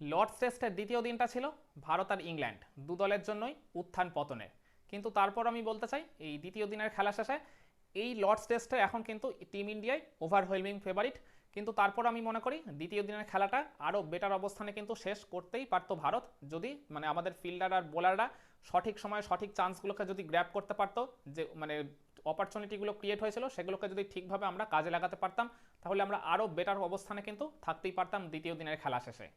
Lords টেস্টের দ্বিতীয় দিনটা ছিল ভারত আর ইংল্যান্ড, দু দলের জন্যই উত্থান পতনের। কিন্তু তারপর আমি বলতে চাই, এই দ্বিতীয় দিনের খেলা শেষে এই লর্ডস টেস্টে এখন কিন্তু টিম ইন্ডিয়ায় ওভারওয়েলমিং ফেভারিট। কিন্তু তারপর আমি মনে করি, দ্বিতীয় দিনের খেলাটা আরও বেটার অবস্থানে কিন্তু শেষ করতেই পারতো ভারত। যদি মানে আমাদের ফিল্ডার আর বোলাররা সঠিক সময়ে সঠিক চান্সগুলোকে যদি গ্র্যাপ করতে পারতো, যে মানে অপরচুনিটিগুলো ক্রিয়েট হয়েছিল, সেগুলোকে যদি ঠিকভাবে আমরা কাজে লাগাতে পারতাম, তাহলে আমরা আরও বেটার অবস্থানে কিন্তু থাকতেই পারতাম দ্বিতীয় দিনের খেলা শেষে।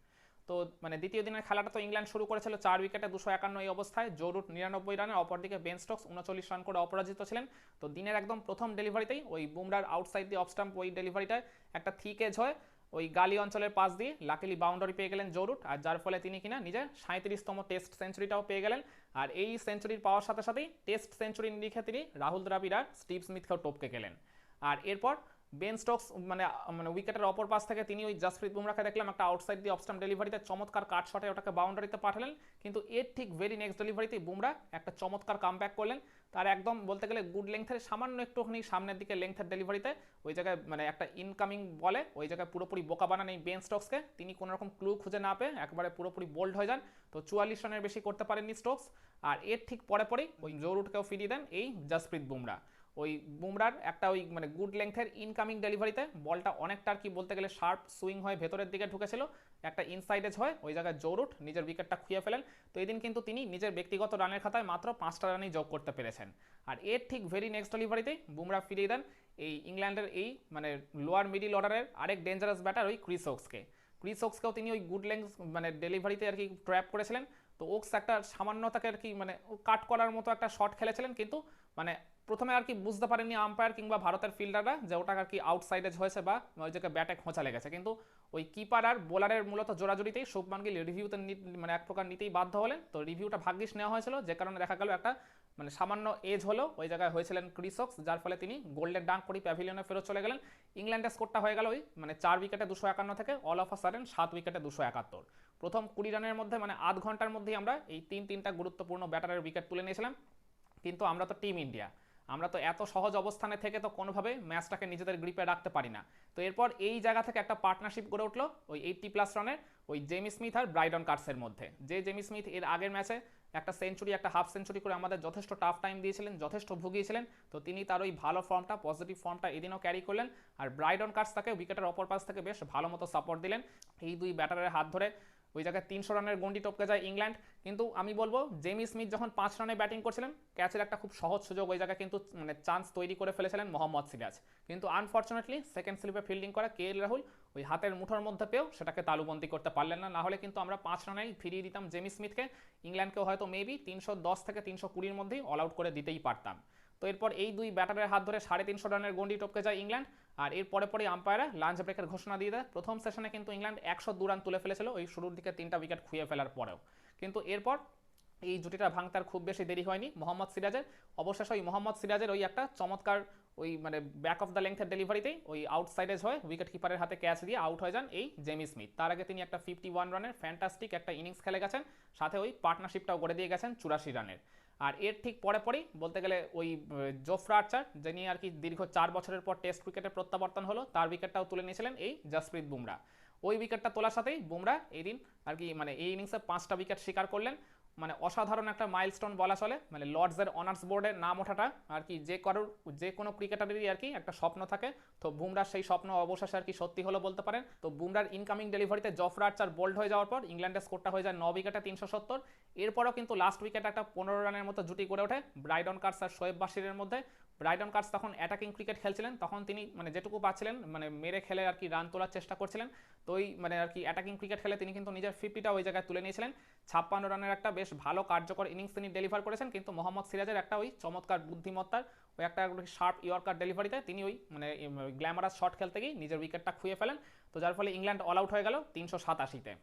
তো মানে দ্বিতীয় দিনের খেলাটা তো ইংল্যান্ড শুরু করেছিল চার উইকেটে দুশো একান্ন এই অবস্থায়। জো রুট নিরানব্বই রানে অপরদিকে বেন স্টক্স উনচল্লিশ রান করে অপরাজিত ছিলেন। তো দিনের একদম প্রথম ডেলিভারিতেই ওই বুমরার আউটসাইড দি অফস্টাম্প ওই ডেলিভারিটায় একটা থিক এজ হয় ওই গালি অঞ্চলের পাশ দিয়ে। লাকিলি বাউন্ডারি পেয়ে গেলেন জো রুট, আর যার ফলে তিনি কিনা নিজের সাঁত্রিশতম টেস্ট সেঞ্চুরিটাও পেয়ে গেলেন। আর এই সেঞ্চুরির পাওয়ার সাথে সাথেই টেস্ট সেঞ্চুরি নিরিখে তিনি রাহুল দ্রাবিড় আর স্টিভ স্মিথকেও টপকে গেলেন। আর এরপর বেন স্টোকস মানে মানে উইকেটের অপর পাশ থেকে তিনি ওই জাসপ্রীত বুমরাকে দেখলাম একটা আউটসাইড দিয়ে অফস্টাম ডেলিভারিতে চমৎকার কাট শটে ওটাকে বাউন্ডারিতে পাঠালেন। কিন্তু এর ঠিক ভেরি নেক্সট ডেলিভারিতে বুমরা একটা চমৎকার কামব্যাক করলেন। তার একদম বলতে গেলে গুড লেংথের সামান্য একটুখানি সামনের দিকে লেংথের ডেলিভারিতে ওই জায়গায় মানে একটা ইনকামিং বলে, ওই জায়গায় পুরোপুরি বোকা বানান এই বেন স্টকসকে তিনি কোনো রকম ক্লু খুঁজে না পেয়ে একবারে পুরোপুরি বোল্ড হয়ে যান। তো চুয়াল্লিশ রানের বেশি করতে পারেননি স্টোকস আর এর ঠিক পরে পরেই ওই জোরুটকেও ফিরিয়ে দেন এই জাসপ্রীত বুমরা ওই বুমরার একটা ওই মানে গুড লেংথের ইনকামিং ডেলিভারিতে বলটা অনেকটা আর কি বলতে গেলে শার্প সুইং হয়ে ভেতরের দিকে ঢুকেছিল, একটা ইনসাইডেজ হয় ওই জায়গায় জোরুট নিজের উইকেটটা খুঁয়ে ফেলেন। তো এদিন কিন্তু তিনি নিজের ব্যক্তিগত রানের খাতায় মাত্র পাঁচটা রানই যোগ করতে পেরেছেন। আর এর ঠিক ভেরি নেক্সট ডেলিভারিতেই বুমরা ফিরিয়ে দেন এই ইংল্যান্ডের এই মানে লোয়ার মিডিল অর্ডারের আরেক ডেঞ্জারাস ব্যাটার ওই ক্রিস ওক্সকে। ক্রিস ওক্সকেও তিনি ওই গুড লেংথ মানে ডেলিভারিতে আর কি ট্র্যাপ করেছিলেন। তো ওক্স একটা সামান্য তাকে আর কি মানে কাট করার মতো একটা শট খেলেছিলেন কিন্তু মানে প্রথমে আর কি বুঝতে পারেনি আম্পায়ার কিংবা ভারতের ফিল্ডাররা যে ওটা আর কি আউটসাইডেজ হয়েছে বা ওই জায়গায় ব্যাটে খোঁচা লেগেছে। কিন্তু ওই কিপার আর বোলারের মূলত জোড়াজুড়িতেই শুভমান গিল রিভিউতে মানে এক প্রকার নিতেই বাধ্য হলেন। তো রিভিউটা ভাগ্যিস নেওয়া হয়েছিল, যে কারণে দেখা গেল একটা মানে সামান্য এজ হলো ওই জায়গায় হয়েছিলেন ক্রিসক্স যার ফলে তিনি গোল্ডের ডাঙ্ক করি প্যাভিলিয়নে ফেরত চলে গেলেন। ইংল্যান্ডের স্কোরটা হয়ে গেল ওই মানে চার উইকেটে দুশো একান্ন থেকে অল অফ আ সাডেন সাত উইকেটে দুশো একাত্তর। প্রথম কুড়ি রানের মধ্যে মানে আধ ঘণ্টার মধ্যেই আমরা এই তিন তিনটা গুরুত্বপূর্ণ ব্যাটারের উইকেট তুলে নিয়েছিলাম। কিন্তু আমরা তো টিম ইন্ডিয়া আমরা তো এত সহজ অবস্থানে থেকে তো কোনোভাবে ম্যাচটাকে নিজেদের গ্রিপে রাখতে পারি না। তো এরপর এই জায়গা থেকে একটা পার্টনারশিপ গড়ে উঠল ওই এইটটি প্লাস রানের ওই জেমি স্মিথ আর ব্রাইডন কার্সের মধ্যে। যে জেমি স্মিথ এর আগের ম্যাচে একটা সেঞ্চুরি একটা হাফ সেঞ্চুরি করে আমাদের যথেষ্ট টাফ টাইম দিয়েছিলেন, যথেষ্ট ভুগিয়েছিলেন। তো তিনি তার ওই ভালো ফর্মটা পজিটিভ ফর্মটা এদিনও ক্যারি করলেন আর ব্রাইডন কার্স তাকে উইকেটের অপর পাশ থেকে বেশ ভালো মতো সাপোর্ট দিলেন। এই দুই ব্যাটারের হাত ধরে ওই জায়গায় তিনশো রানের গন্ডি টপকে যায় ইংল্যান্ড। কিন্তু আমি বলব, জেমি স্মিথ যখন পাঁচ রানে ব্যাটিং করছিলেন, ক্যাচের একটা খুব সহজ সুযোগ ওই জায়গায় কিন্তু মানে চান্স তৈরি করে ফেলেছিলেন মোহাম্মদ সিরাজ। কিন্তু আনফর্চুনেটলি সেকেন্ড স্লিপে ফিল্ডিং করা কে রাহুল, ওই হাতের মুঠোর মধ্যে পেয়েও সেটাকে তালুবন্দি করতে পারলেন না। নাহলে কিন্তু আমরা পাঁচ রানেই ফিরিয়ে দিতাম জেমি স্মিথকে। ইংল্যান্ডকেও হয়তো মেবি তিনশো দশ থেকে তিনশো কুড়ির মধ্যেই অল আউট করে দিতেই পারতাম। তো এরপর এই দুই ব্যাটারের হাত ধরে সাড়ে তিনশো রানের গন্ডি টপকে যায় ইংল্যান্ড। আর এর পরে পরে আম্পায়াররা লাঞ্চ ব্রেকের ঘোষণা দিয়ে দেয়। প্রথম সেশনে কিন্তু ইংল্যান্ড একশো দু রান তুলে ফেলেছিল, ওই শুরুর দিকে তিনটা উইকেট খুঁয়ে ফেলার পরেও। কিন্তু এরপর এই জুটিটা ভাঙতার খুব বেশি দেরি হয়নি। মোহাম্মদ সিরাজের, অবশেষে ওই মোহাম্মদ সিরাজের ওই একটা চমৎকার ওই মানে ব্যাক অফ দ্য লেংথের ডেলিভারিতেই ওই আউটসাইডেজ হয়ে উইকেট কিপারের হাতে ক্যাচ দিয়ে আউট হয়ে যান এই জেমি স্মিথ তার আগে তিনি একটা ফিফটি ওয়ান রানের ফ্যান্টাস্টিক একটা ইনিংস খেলে গেছেন, সাথে ওই পার্টনারশিপটাও গড়ে দিয়ে গেছেন চুরাশি রানের আর এর ঠিক পরে পরেই বলতে গেলে ওই জোফরা আর্চার যিনি আর কি দীর্ঘ চার বছরের পর টেস্ট ক্রিকেটে প্রত্যাবর্তন হলো, তার উইকেটটাও তুলে নিয়েছিলেন এই জসপ্রীত বুমরা ওই উইকেটটা তোলার সাথেই বুমরা এই দিন আর কি মানে এই ইনিংসে পাঁচটা উইকেট শিকার করলেন। মানে অসাধারণ একটা মাইলস্টোন বলা চলে। মানে লর্ডসের অনার্স বোর্ডে নাম ওঠাটা আর কি যে কারোর, যে কোনো ক্রিকেটারেরই আর কি একটা স্বপ্ন থাকে। তো বুমরার সেই স্বপ্ন অবশেষে আর কি সত্যি হলো বলতে পারেন। তো বুমরার ইনকামিং ডেলিভারিতে জফরা আর্চার বোল্ড হয়ে যাওয়ার পর ইংল্যান্ডের স্কোরটা হয়ে যায় ন উইকেটে তিনশো সত্তর। এরপরও কিন্তু লাস্ট উইকেটে একটা পনেরো রানের মতো জুটি করে ওঠে। ব্রাইডন কার্স আর শোয়েব বাসিরের মধ্যে। ব্রাইডন কার্স তখন অ্যাটাকিং ক্রিকেট খেলছিলেন, তখন তিনি মানে যেটুকু পাচ্ছিলেন মানে মেরে খেলে আর কি রান তোলার চেষ্টা করছিলেন। তো ওই মানে আর কি অ্যাটাকিং ক্রিকেট খেলে তিনি কিন্তু নিজের ফিফটিটা ওই জায়গায় তুলে নিয়েছিলেন। ছাপ্পান্ন রানের একটা বেশ ভালো কার্যকর ইনিংস তিনি ডেলিভার করেছেন, কিন্তু মোহাম্মদ সিরাজের একটা ওই চমৎকার বুদ্ধিমত্তার, ওই একটা শার্প ইয়র্কার ডেলিভারিতে তিনি ওই মানে গ্ল্যামারাস শট খেলতে গিয়ে নিজের উইকেটটা খুঁয়ে ফেলেন। তো যার ফলে ইংল্যান্ড অল আউট হয়ে গেল তিনশো সাতাশিতে।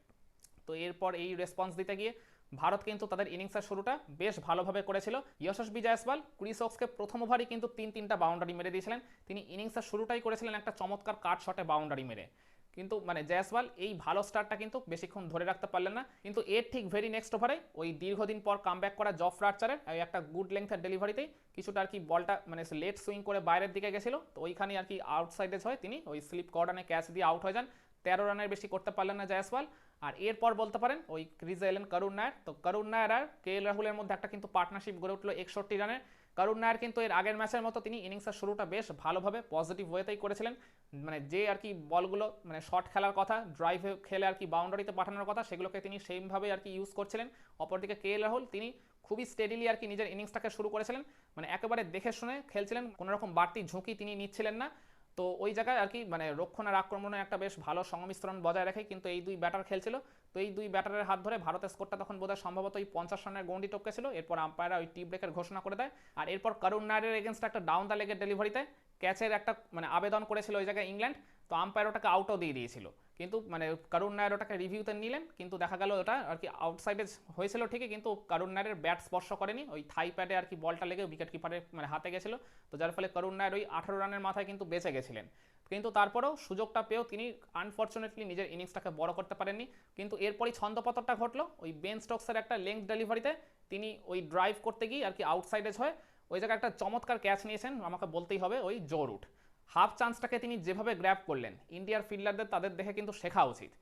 তো এরপর এই রেসপন্স দিতে গিয়ে ভারত কিন্তু তাদের ইনিংসের শুরুটা বেশ ভালোভাবে করেছিল। যশস্বী জয়সওয়াল ক্রিসক্সকে প্রথম ওভারই কিন্তু তিন তিনটা বাউন্ডারি মেরে দিয়েছিলেন। তিনি ইনিংসের শুরুটাই করেছিলেন একটা চমৎকার কাট শটে বাউন্ডারি মেরে। কিন্তু মানে জয়সওয়াল এই ভালো স্টারটা কিন্তু বেশিক্ষণ ধরে রাখতে পারলেন না। কিন্তু এর ঠিক ভেরি নেক্সট ওভারে ওই দীর্ঘদিন পর কামব্যাক করা জফ রার্চারের একটা গুড লেংথের ডেলিভারিতেই কিছুটা আর কি বলটা মানে লেট সুইং করে বাইরের দিকে গেছিল। তো ওইখানে আর কি আউটসাইডেজ হয় তিনি ওই স্লিপ কর্ডানে ক্যাচ দিয়ে আউট হয়ে যান। তেরো রানের বেশি করতে পারলেন না জয়সওয়াল। আর এরপর বলতে পারেন, ওই ক্রিজে এলেন করুণ নায়ার। তো করুণ নায়ার আর কে এল রাহুলের মধ্যে একটা কিন্তু পার্টনারশিপ গড়ে উঠল একষট্টি রানের করুণ নায়ার কিন্তু এর আগের ম্যাচের মতো তিনি ইনিংসের শুরুটা বেশ ভালোভাবে পজিটিভ ওয়েতেই করেছিলেন। মানে যে আর কি বলগুলো মানে শর্ট খেলার কথা ড্রাইভে খেলে আর কি বাউন্ডারিতে পাঠানোর কথা, সেগুলোকে তিনি সেইভাবে আর কি ইউজ করছিলেন। অপরদিকে কে এল রাহুল, তিনি খুবই স্টেডিলি আর কি নিজের ইনিংসটাকে শুরু করেছিলেন। মানে একেবারে দেখে শুনে খেলছিলেন, কোনোরকম বাড়তি ঝুঁকি তিনি নিচ্ছিলেন না। তো ওই জায়গায় আর কি মানে রক্ষণ আর আক্রমণে একটা বেশ ভালো সংমিশ্রণ বজায় রাখে কিন্তু এই দুই ব্যাটার খেলছিল। তো এই দুই ব্যাটারের হাত ধরে ভারতের স্কোরটা তখন বোধহয় সম্ভবত ওই পঞ্চাশ রানের গন্ডি টপকেছিল এরপর আম্পায়াররা ওই টি ব্রেকের ঘোষণা করে দেয়। আর এরপর করুণ নায়ারের এগেনস্ট একটা ডাউন দ্য লেগের ডেলিভারিতে ক্যাচের একটা মানে আবেদন করেছিল ওই জায়গায় ইংল্যান্ড, তো আম্পায়ার ওটাকে আউটও দিয়ে দিয়েছিল। কিন্তু মানে করুণ নায়ার ওটাকে রিভিউতে নিলেন, কিন্তু দেখা গেল ওটা আর কি আউটসাইডে হয়েছিল ঠিকই, কিন্তু করুণ নায়ারের ব্যাট স্পর্শ করেনি, ওই থাই প্যাডে আর কি বলটা লেগে উইকেট কিপারের মানে হাতে গেছিল। তো যার ফলে করুণ নায়ার ওই আঠারো রানের মাথায় কিন্তু বেঁচে গেছিলেন। কিন্তু তারপরেও সুযোগটা পেয়েও তিনি আনফর্চুনেটলি নিজের ইনিংসটাকে বড় করতে পারেননি। কিন্তু এরপরই ছন্দপতনটা ঘটলো, ওই বেন স্টকসের একটা লেংথ ডেলিভারিতে তিনি ওই ড্রাইভ করতে গিয়ে আর কি আউটসাইডেজ হয়ে ওই জায়গায় একটা চমৎকার ক্যাচ নিয়েছেন, আমাকে বলতেই হবে, ওই জোরুট হাফ চান্সটাকে তিনি যেভাবে গ্র্যাব করলেন, ইন্ডিয়ার ফিল্ডারদের তাদের দেখে কিন্তু শেখা উচিত।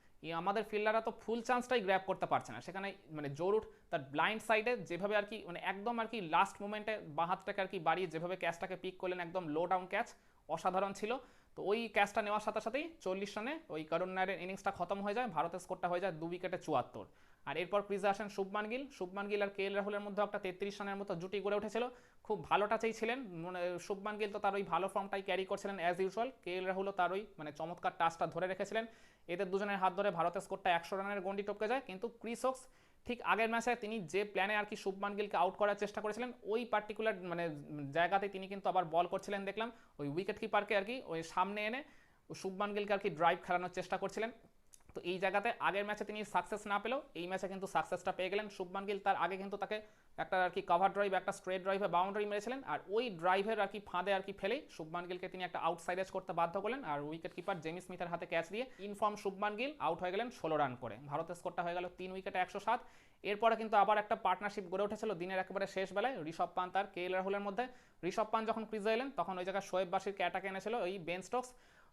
আমাদের ফিল্ডাররা তো ফুল চান্সটাই গ্র্যাব করতে পারছে না। সেখানে মানে জোরুট তার ব্লাইন্ড সাইডে যেভাবে আর কি মানে একদম আর কি লাস্ট মোমেন্টে বাঁ হাতটাকে আর কি বাড়িয়ে যেভাবে ক্যাচটাকে পিক করলেন, একদম লো ডাউন ক্যাচ অসাধারণ ছিল। তো ওই ক্যাচটা নেওয়ার সাথে সাথেই চল্লিশ রানে ওই করুণ নায়ারের ইনিংসটা খতম হয়ে যায়, ভারতের স্কোরটা হয়ে যায় দু উইকেটে চুয়াত্তর। আর এরপর ক্রিজে আসেন শুভমান গিল। শুভমান গিল আর কে এল রাহুলের মধ্যে একটা তেত্রিশ রানের মতো জুটি গড়ে উঠেছিল। খুব ভালো টাচেই ছিলেন। মানে শুভমান গিল তো তার ওই ভালো ফর্মটাই ক্যারি করছিলেন অ্যাজ ইউজুয়াল কে এল রাহুলও তার ওই মানে চমৎকার টাচটা ধরে রেখেছিলেন। এদের দুজনের হাত ধরে ভারতের স্কোরটা একশো রানের গন্ডি টপকে যায়। কিন্তু ক্রিসক্স ঠিক আগের ম্যাচে তিনি যে প্ল্যানে আর কি শুভমান গিলকে আউট করার চেষ্টা করেছিলেন, ওই পার্টিকুলার মানে জায়গাতে তিনি কিন্তু আবার বল করছিলেন, দেখলাম। ওই উইকেট কিপারকে আর কি, ওই সামনে এনে শুভমান গিলকে আর কি ড্রাইভ খেলানোর চেষ্টা করছিলেন। তো এই জায়গাতে আগের ম্যাচে তিনি সাকসেস না পেলেও এই ম্যাচে কিন্তু সাকসেসটা পেয়ে গেলেন। শুভমান গিল তার আগে কিন্তু তাকে একটা আর কি কভার ড্রাইভ একটা স্ট্রেট ড্রাইভে বাউন্ডারি মেরেছিলেন আর ওই ড্রাইভের আর কি ফাঁদে আর কি ফেলেই শুভমান গিলকে তিনি একটা আউটসাইডেজ করতে বাধ্য করলেন আর উইকেট কিপার জেমি স্মিথের হাতে ক্যাচ দিয়ে ইনফর্ম শুভমান গিল আউট হয়ে গেলেন ষোলো রান করে। ভারতের স্কোরটা হয়ে গেল তিন উইকেটে একশো সাত। এরপরে কিন্তু আবার একটা পার্টনারশিপ গড়ে উঠেছিল দিনের একেবারে শেষ বেলায় ঋষভ পান্ত আর কে এল রাহুলের মধ্যে। ঋষভ পান্ত যখন ক্রিজে এলেন, তখন ওই জায়গায় শোয়েব বাসির ক্যাটাকে এনেছিল ওই বেন স্টক্স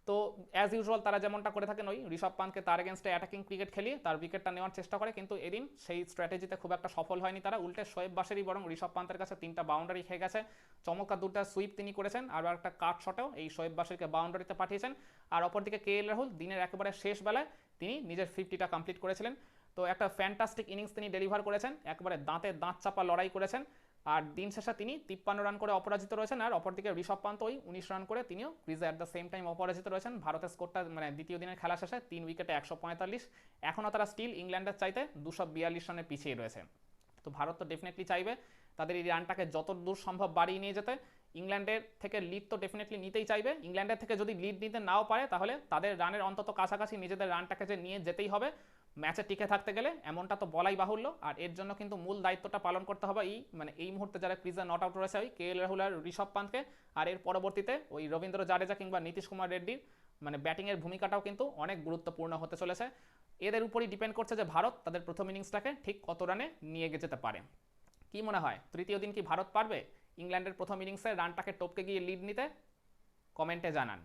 তো অ্যাজ ইউজুয়াল তারা যেমনটা করে থাকেন ওই ঋষভ পান্তকে তার এগেনস্টে অ্যাটাকিং ক্রিকেট খেলিয়ে তার উইকেটটা নেওয়ার চেষ্টা করে। কিন্তু এদিন সেই স্ট্র্যাটেজিতে খুব একটা সফল হয়নি তারা। উল্টে শোয়েব বাসেরই বরং ঋষভ পান্তের কাছে তিনটা বাউন্ডারি খেয়ে গেছে। চমৎকার দুটা সুইপ তিনি করেছেন আর একটা কাট শটেও এই শোয়েব বাসেরকে বাউন্ডারিতে পাঠিয়েছেন। আর অপরদিকে কে এল রাহুল দিনের একেবারে শেষ বেলায় তিনি নিজের ফিফটিটা কমপ্লিট করেছিলেন। তো একটা ফ্যান্টাস্টিক ইনিংস তিনি ডেলিভার করেছেন। একবারে দাঁতে দাঁত চাপা লড়াই করেছেন। আর দিন শেষে তিনি তিপ্পান্ন রান করে অপরাজিত রয়েছেন আর অপরদিকে ঋষভ পান্ত ওই উনিশ রান করে তিনিও ক্রিজে অ্যাট দ্য সেম টাইম অপরাজিত রয়েছেন। ভারতের স্কোরটা মানে দ্বিতীয় দিনের খেলা শেষে তিন উইকেটে একশো পঁয়তাল্লিশ। এখনও তারা স্টিল ইংল্যান্ডের চাইতে দুশো বিয়াল্লিশ রানে পিছিয়ে রয়েছে। তো ভারত তো ডেফিনেটলি চাইবে তাদের এই রানটাকে যত দূর সম্ভব বাড়িয়ে নিয়ে যেতে। ইংল্যান্ডের থেকে লিড তো ডেফিনেটলি নিতেই চাইবে। ইংল্যান্ডের থেকে যদি লিড নিতে নাও পারে তাহলে তাদের রানের অন্তত কাছাকাছি নিজেদের রানটাকে যে নিয়ে যেতেই হবে ম্যাচে টিকে থাকতে গেলে এমনটা তো বলাই বাহুল্য। আর এর জন্য কিন্তু মূল দায়িত্বটা পালন করতে হবে এই মানে এই মুহূর্তে যারা ক্রিজে নট আউট রয়েছে ওই কে এল রাহুল আর ঋষভ পান্তকে আর এর পরবর্তীতে ওই রবীন্দ্র জাডেজা কিংবা নীতিশ কুমার রেড্ডির মানে ব্যাটিংয়ের ভূমিকাটাও কিন্তু অনেক গুরুত্বপূর্ণ হতে চলেছে। এদের উপরই ডিপেন্ড করছে যে ভারত তাদের প্রথম ইনিংসটাকে ঠিক কত রানে নিয়ে যেতে পারে। কি মনে হয়? তৃতীয় দিন কি ভারত পারবে? ইংল্যান্ডের প্রথম ইনিংসে রানটাকে টপকে গিয়ে লিড নিতে? কমেন্টে জানান।